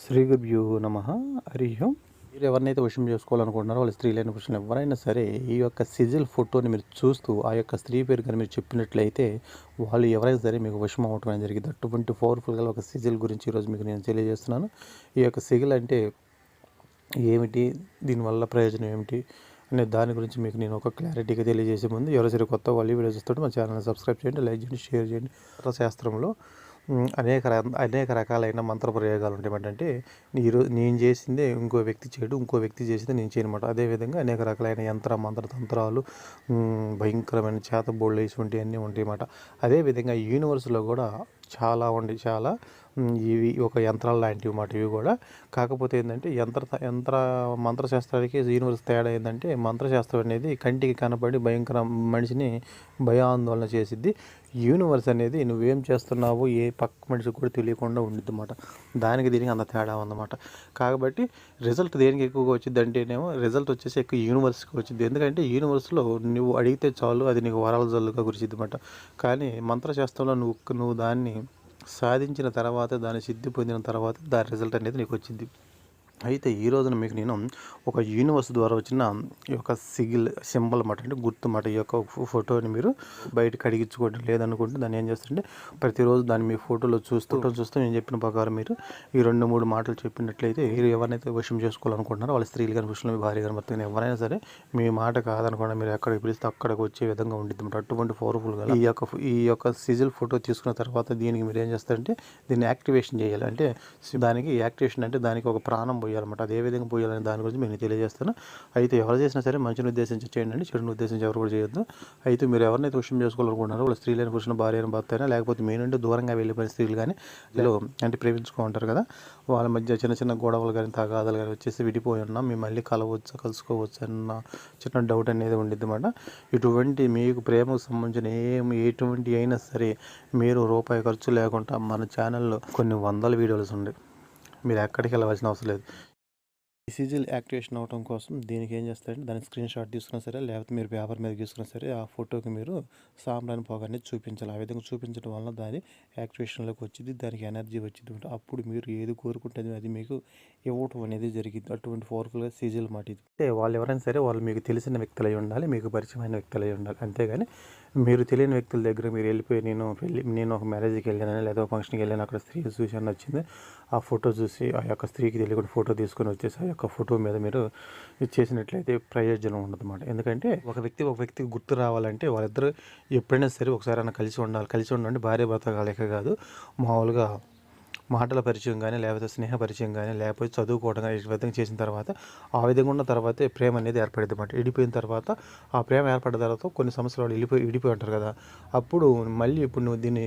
శ్రీ గురుభ్యో నమ. హరి ఓం. మీరు ఎవరినైతే విషయం చేసుకోవాలనుకుంటున్నారో వాళ్ళ స్త్రీలైన పురుషులు ఎవరైనా సరే ఈ యొక్క సిజిల్ ఫోటోని మీరు చూస్తూ ఆ యొక్క స్త్రీ పేరు కానీ మీరు చెప్పినట్లయితే వాళ్ళు ఎవరైనా సరే మీకు విషం అవటం అనేది జరిగింది. అటువంటి పవర్ఫుల్గా ఒక సిజిల్ గురించి ఈరోజు మీకు నేను తెలియజేస్తున్నాను. ఈ యొక్క సిజిల్ అంటే ఏమిటి? దీనివల్ల ప్రయోజనం ఏమిటి? అనే దాని గురించి మీకు నేను ఒక క్లారిటీగా తెలియజేసే ముందు ఎవరైనా సరే కొత్త వాళ్ళు వీడియో చూస్తుంటే మా ఛానల్ని సబ్స్క్రైబ్ చేయండి లైక్ చేయండి షేర్ చేయండి. శాస్త్రంలో అనేక అనేక రకాలైన మంత్ర ప్రయోగాలు ఉంటాయి. ఏంటంటే నీరు నేను చేసిందే ఇంకో వ్యక్తి చేయడు ఇంకో వ్యక్తి చేసిందే నేను చేయనమాట అదేవిధంగా అనేక రకాలైన యంత్ర మంత్ర తంత్రాలు భయంకరమైన చేతబోళ్ళు ఇటువంటివి అన్నీ ఉంటాయి అన్నమాట. అదేవిధంగా యూనివర్స్లో కూడా చాలా ఉండి చాలా ఇవి ఒక యంత్రాలు లాంటివి మాట ఇవి కూడా. కాకపోతే ఏంటంటే యంత్ర యంత్ర మంత్రశాస్త్రానికి యూనివర్స్ తేడా ఏంటంటే మంత్రశాస్త్రం అనేది కంటికి కనపడి భయంకర మనిషిని భయాందోళన చేసిద్ది. యూనివర్స్ అనేది నువ్వేం చేస్తున్నావు ఏ పక్క మనిషికి కూడా తెలియకుండా ఉండిద్ది అన్నమాట దానికి దీనికి అంత తేడా ఉందన్నమాట. కాబట్టి రిజల్ట్ దేనికి ఎక్కువగా వచ్చింది అంటేనేమో రిజల్ట్ వచ్చేసి ఎక్కువ యూనివర్స్కి వచ్చింది ఎందుకంటే యూనివర్స్లో నువ్వు అడిగితే చాలు అది నీకు వరాల జల్లుగా కురిసిద్ది అన్నమాట కానీ మంత్రశాస్త్రంలో నువ్వు నువ్వు దాన్ని సాధించిన తర్వాత దాని సిద్ధి పొందిన తర్వాత దాని రిజల్ట్ అనేది నీకు వచ్చింది. అయితే ఈ రోజున మీకు నేను ఒక యూనివర్స్ ద్వారా వచ్చిన ఈ యొక్క సిగిల్ సింబల్ మాట అంటే గుర్తు మాట ఈ యొక్క ఫోటోని మీరు బయట కడిగించుకోవడం లేదనుకుంటే దాన్ని ఏం చేస్తారంటే ప్రతిరోజు దాన్ని మీ ఫోటోలో చూస్తూ చూస్తూ నేను చెప్పిన ప్రకారం మీరు ఈ రెండు మూడు మాటలు చెప్పినట్లయితే మీరు ఎవరినైతే విషయం చేసుకోవాలనుకుంటున్నారో వాళ్ళ స్త్రీలు కానీ పురుషులు భార్య కానీ మొత్తం ఎవరైనా సరే మీ మాట కాదనుకోండి మీరు ఎక్కడికి పిలిస్తే అక్కడికి వచ్చే విధంగా ఉంటుంది అటువంటి పవర్ఫుల్గా ఈ యొక్క ఈ యొక్క సిజిల్ ఫోటో తీసుకున్న తర్వాత దీనికి మీరు ఏం చేస్తారంటే దీన్ని యాక్టివేషన్ చేయాలి. అంటే దానికి యాక్టివేషన్ అంటే దానికి ఒక ప్రాణం పోయాలన్నమాట. అది ఏ విధంగా పోయాలని దాని గురించి నేను తెలియజేస్తాను. అయితే ఎవరు చేసినా సరే మంచిని ఉద్దేశించి చేయండి చెడుని ఉద్దేశించి ఎవరు కూడా చేయొద్దు. అయితే మీరు ఎవరినైతే విషయం చేసుకోవాలనుకుంటున్నారో వాళ్ళు స్త్రీలైన పురుషుల భార్య అయిన భర్త అయినా లేకపోతే మీ నుండి దూరంగా వెళ్ళిపోయిన స్త్రీలు కానీ వీళ్ళు అంటే ప్రేమించుకుంటారు కదా వాళ్ళ మధ్య చిన్న చిన్న గొడవలు కానీ తగాదాలు కానీ వచ్చేసి విడిపోయి ఉన్నా మీ మళ్ళీ కలవచ్చు కలుసుకోవచ్చు అన్న చిన్న డౌట్ అనేది ఉండిద్ది అనమాట ఇటువంటి మీకు ప్రేమకు సంబంధించిన ఏమి ఎటువంటి అయినా సరే మీరు రూపాయి ఖర్చు లేకుండా మన ఛానల్లో కొన్ని వందల వీడియోలు ఉన్నాయి మీరు ఎక్కడికి వెళ్ళవలసిన అవసరం లేదు. ఈ యాక్టివేషన్ అవడం కోసం దీనికి ఏం చేస్తారంటే దాని స్క్రీన్ షాట్ తీసుకున్నా సరే లేకపోతే మీరు పేపర్ మీద తీసుకున్నా సరే ఆ ఫోటోకి మీరు సాంబ్రాన్ని పొగ చూపించాలి. ఆ విధంగా చూపించడం వలన దాని యాక్టివేషన్లోకి వచ్చింది దానికి ఎనర్జీ వచ్చింది అప్పుడు మీరు ఏది కోరుకుంటే అది మీకు ఇవ్వటం అనేది జరిగింది అటువంటి ఫోర్ఫుల్గా సిజిల్ మాట ఇది. అంటే వాళ్ళు ఎవరైనా సరే వాళ్ళు మీకు తెలిసిన వ్యక్తులై ఉండాలి మీకు పరిచయమైన వ్యక్తులై ఉండాలి. అంతేగాని మీరు తెలియని వ్యక్తుల దగ్గర మీరు వెళ్ళిపోయి నేను పెళ్ళి నేను ఒక మ్యారేజ్కి వెళ్ళాను లేదా ఒక ఫంక్షన్కి వెళ్ళాను అక్కడ స్త్రీ చూశాను వచ్చింది? ఆ ఫోటో చూసి ఆ యొక్క స్త్రీకి తెలియకుండా ఫోటో తీసుకొని వచ్చేసి ఒక యొక్క ఫోటో మీద మీరు ఇది చేసినట్లయితే ప్రయోజనం ఉండదు అన్నమాట ఎందుకంటే ఒక వ్యక్తి ఒక వ్యక్తికి గుర్తు రావాలంటే వాళ్ళిద్దరు ఎప్పుడైనా సరే ఒకసారి అన్న కలిసి ఉండాలి. కలిసి ఉండండి భార్య భర్త కాలేక కాదు. మామూలుగా మాటల పరిచయం కానీ లేకపోతే స్నేహ పరిచయం కానీ లేకపోతే చదువుకోవడం కానీ ఈ విధంగా చేసిన తర్వాత ఆ విధంగా ఉన్న తర్వాత ప్రేమ అనేది ఏర్పడింది అనమాట విడిపోయిన తర్వాత ఆ ప్రేమ ఏర్పడిన తర్వాత కొన్ని సంవత్సరాలు వెళ్ళిపోయి విడిపోయి ఉంటారు కదా. అప్పుడు మళ్ళీ ఇప్పుడు నువ్వు దీన్ని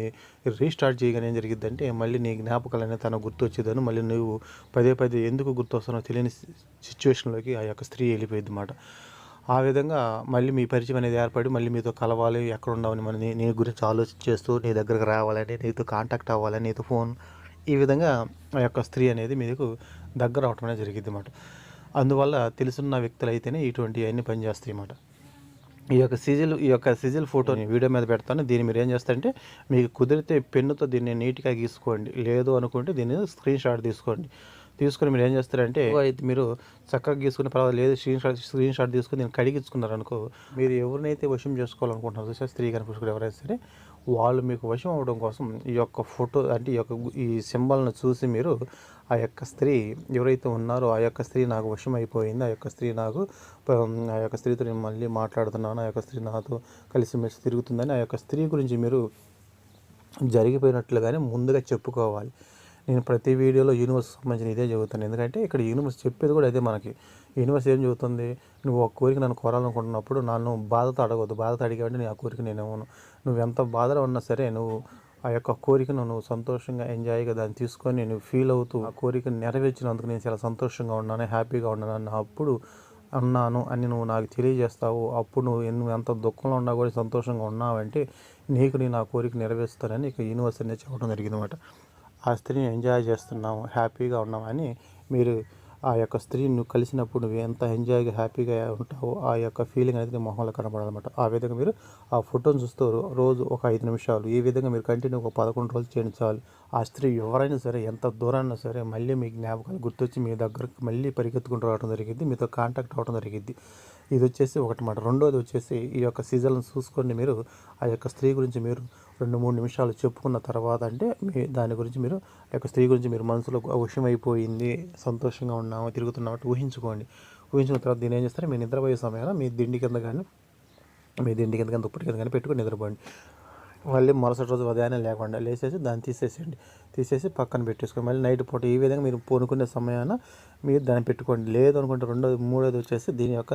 రీస్టార్ట్ చేయగానే ఏం జరిగిద్దంటే మళ్ళీ నీ జ్ఞాపకాలు అనేది తన గుర్తు వచ్చేదని మళ్ళీ నువ్వు పదే పదే ఎందుకు గుర్తు వస్తానో తెలియని సిచ్యువేషన్లోకి ఆ యొక్క స్త్రీ వెళ్ళిపోయింది అన్నమాట. ఆ విధంగా మళ్ళీ మీ పరిచయం అనేది ఏర్పడి మళ్ళీ మీతో కలవాలి ఎక్కడ ఉండవని మన నీ నీ గురించి ఆలోచన చేస్తూ నీ దగ్గరకు రావాలని నీతో కాంటాక్ట్ అవ్వాలని నీతో ఫోన్ ఈ విధంగా ఆ యొక్క స్త్రీ అనేది మీకు దగ్గర అవటం అనేది జరిగింది అన్నమాట అందువల్ల తెలుసున్న వ్యక్తులు అయితేనే ఇటువంటి అన్ని పనిచేస్తాయి అన్నమాట. ఈ యొక్క సిజిల్ ఈ యొక్క సిజిల్ ఫోటోని వీడియో మీద పెడతాను. దీన్ని మీరు ఏం చేస్తారంటే మీకు కుదిరితే పెన్నుతో దీన్ని నీట్గా గీసుకోండి. లేదు అనుకుంటే దీన్ని స్క్రీన్ షాట్ తీసుకోండి. తీసుకొని మీరు ఏం చేస్తారంటే అయితే మీరు చక్కగా గీసుకునే పర్వాలేదు లేదు స్క్రీన్ షాట్ స్క్రీన్ షాట్ తీసుకుని నేను కడిగించుకున్నారు అనుకో మీరు ఎవరినైతే వశం చేసుకోవాలనుకుంటున్నారో చూసా స్త్రీ కానీ పురుషుడు ఎవరైనా సరే వాళ్ళు మీకు వశం అవ్వడం కోసం ఈ యొక్క ఫోటో అంటే ఈ యొక్క ఈ సింబల్ను చూసి మీరు ఆ యొక్క స్త్రీ ఎవరైతే ఉన్నారో ఆ యొక్క స్త్రీ నాకు వశం అయిపోయింది ఆ యొక్క స్త్రీ నాకు ఆ యొక్క స్త్రీతో నేను మళ్ళీ మాట్లాడుతున్నాను ఆ యొక్క స్త్రీ నాతో కలిసిమెలిసి తిరుగుతుందని ఆ యొక్క స్త్రీ గురించి మీరు జరిగిపోయినట్లుగానే ముందుగా చెప్పుకోవాలి. నేను ప్రతి వీడియోలో యూనివర్స్ సంబంధించిన ఇదే చెబుతాను ఎందుకంటే ఇక్కడ యూనివర్స్ చెప్పేది కూడా అదే మనకి. యూనివర్స్ ఏం చెబుతుంది నువ్వు ఒక కోరిక నన్ను కోరాలనుకుంటున్నప్పుడు నన్ను బాధతో అడగవద్దు బాధతో అడిగావంటే నీ ఆ కోరిక నేను ఇవ్వను నువ్వు ఎంత బాధలో ఉన్నా సరే నువ్వు ఆ యొక్క కోరికను నువ్వు సంతోషంగా ఎంజాయ్గా దాన్ని తీసుకొని నువ్వు ఫీల్ అవుతూ ఆ కోరికను నెరవేర్చినందుకు నేను చాలా సంతోషంగా ఉన్నాను హ్యాపీగా ఉన్నాను అప్పుడు అన్నాను అని నువ్వు నాకు తెలియజేస్తావు. అప్పుడు నువ్వు నువ్వు ఎంత దుఃఖంలో ఉన్నా కూడా సంతోషంగా ఉన్నావంటే నీకు నేను ఆ కోరిక నెరవేరుస్తానని ఇక యూనివర్స్ అనేది చెప్పడం జరిగింది అనమాట ఆ స్త్రీని ఎంజాయ్ చేస్తున్నాము హ్యాపీగా ఉన్నామని మీరు ఆ యొక్క స్త్రీని నువ్వు కలిసినప్పుడు నువ్వు ఎంత ఎంజాయ్గా హ్యాపీగా ఉంటావో ఆ యొక్క ఫీలింగ్ అనేది మొహంలో కనబడాలన్నమాట. ఆ విధంగా మీరు ఆ ఫోటోని చూస్తూ రోజు ఒక ఐదు నిమిషాలు ఈ విధంగా మీరు కంటిన్యూ ఒక పదకొండు రోజులు చేయండి చాలు. ఆ స్త్రీ ఎవరైనా సరే ఎంత దూరాన్నా సరే మళ్ళీ మీ జ్ఞాపకాలు గుర్తొచ్చి మీ దగ్గరకు మళ్ళీ పరిగెత్తుకుంటూ రావడం జరిగింది మీతో కాంటాక్ట్ అవ్వడం జరిగింది ఇది వచ్చేసి ఒకటి మాట రెండోది వచ్చేసి ఈ యొక్క సీజన్లను చూసుకొని మీరు ఆ యొక్క స్త్రీ గురించి మీరు రెండు మూడు నిమిషాలు చెప్పుకున్న తర్వాత అంటే మీ దాని గురించి మీరు ఆ యొక్క స్త్రీ గురించి మీరు మనసులో విషయమైపోయింది సంతోషంగా ఉన్నాము తిరుగుతున్నాము అంటే ఊహించుకోండి. ఊహించుకున్న తర్వాత దీని ఏం చేస్తారు? మీ నిద్రపోయే సమయాన మీ దిండి కింద కానీ మీ దిండి కింద కానీ దుప్పటి కింద కానీ పెట్టుకుని నిద్రపోండి. మళ్ళీ మరుసటి రోజు ఉదయాన్నే లేకుండా లేచేసి దాన్ని తీసేసేయండి. తీసేసి పక్కన పెట్టేసుకోండి. మళ్ళీ నైట్ పూట ఈ విధంగా మీరు పనుకునే సమయాన మీరు దాన్ని పెట్టుకోండి. లేదు అనుకుంటే రెండోది మూడోది వచ్చేసి దీని యొక్క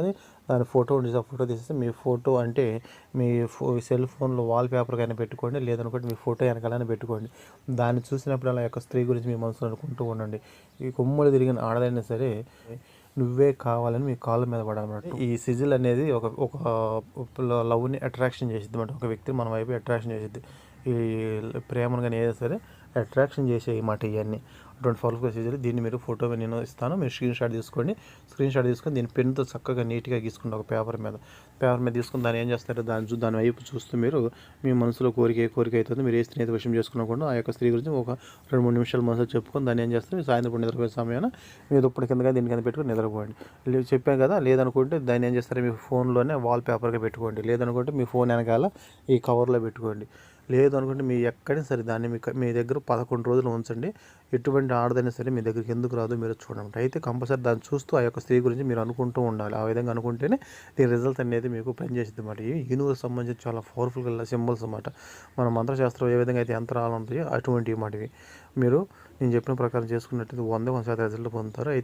దాని ఫోటో ఉండి ఆ ఫోటో తీసేసి మీ ఫోటో అంటే మీ ఫో సెల్ ఫోన్లో వాల్పేపర్ కానీ పెట్టుకోండి. లేదనుకుంటే మీ ఫోటో వెనకాలనే పెట్టుకోండి. దాన్ని చూసినప్పుడు అలా యొక్క స్త్రీ గురించి మీ మనసులో అనుకుంటూ ఉండండి. ఈ కొమ్మలు తిరిగిన ఆడదైనా సరే నువ్వే కావాలని మీ కాళ్ళ మీద పడాలన్నమాట ఈ సిజిల్ అనేది ఒక ఒక లవ్ని అట్రాక్షన్ చేసిద్ది అనమాట ఒక వ్యక్తిని మన వైపు అట్రాక్షన్ చేసిద్ది. ఈ ప్రేమను కానీ ఏదైనా సరే అట్రాక్షన్ చేసే మాట ఇవన్నీ. అటువంటి ఫాల్ ప్రొసీజర్ దీన్ని మీరు ఫోటో నేను ఇస్తాను. మీరు స్క్రీన్ షాట్ తీసుకోండి. స్క్రీన్ షాట్ తీసుకొని దీని పెన్తో చక్కగా నీట్గా గీసుకోండి ఒక పేపర్ మీద. పేపర్ మీద తీసుకుని దాన్ని ఏం చేస్తారు దాని చూ దాని వైపు చూస్తూ మీరు మీ మనసులో కోరిక ఏ కోరిక అవుతుంది మీరు ఏ స్త్రీని విషయం చేసుకున్నకుండా ఆ యొక్క స్త్రీ గురించి ఒక రెండు మూడు నిమిషాలు మనసులో చెప్పుకొని దాన్ని ఏం చేస్తారు? మీరు సాయంత్రం నిద్రపోయే సమయాన మీ దుప్పటి కిందగా దీని కింద పెట్టుకుని నిద్రపోండి. చెప్పాను చెప్పాం కదా లేదనుకుంటే దాన్ని ఏం చేస్తారు మీ ఫోన్లోనే వాల్ పేపర్గా పెట్టుకోండి. లేదనుకుంటే మీ ఫోన్ వెనకాల ఈ కవర్లో పెట్టుకోండి. లేదు అనుకుంటే మీ ఎక్కడైనా సరే దాన్ని మీ మీ దగ్గర పదకొండు రోజులు ఉంచండి. ఎటువంటి ఆడదైనా సరే మీ దగ్గరికి ఎందుకు రాదు? మీరు చూడండి. అయితే కంపల్సరీ దాన్ని చూస్తూ ఆ యొక్క స్త్రీ గురించి మీరు అనుకుంటూ ఉండాలి. ఆ విధంగా అనుకుంటేనే దీని రిజల్ట్ అనేది మీకు పనిచేసింది అన్నమాట. ఈ యూనివర్స్ సంబంధించి చాలా పవర్ఫుల్గా సింబల్స్ అన్నమాట. మన మంత్రశాస్త్రం ఏ విధంగా అయితే యంత్రాలు ఉంటాయో అటువంటివి మాటివి మీరు నేను చెప్పిన ప్రకారం చేసుకున్నట్టు వంద వంద శాతం రిజల్ట్ పొందుతారు. అయితే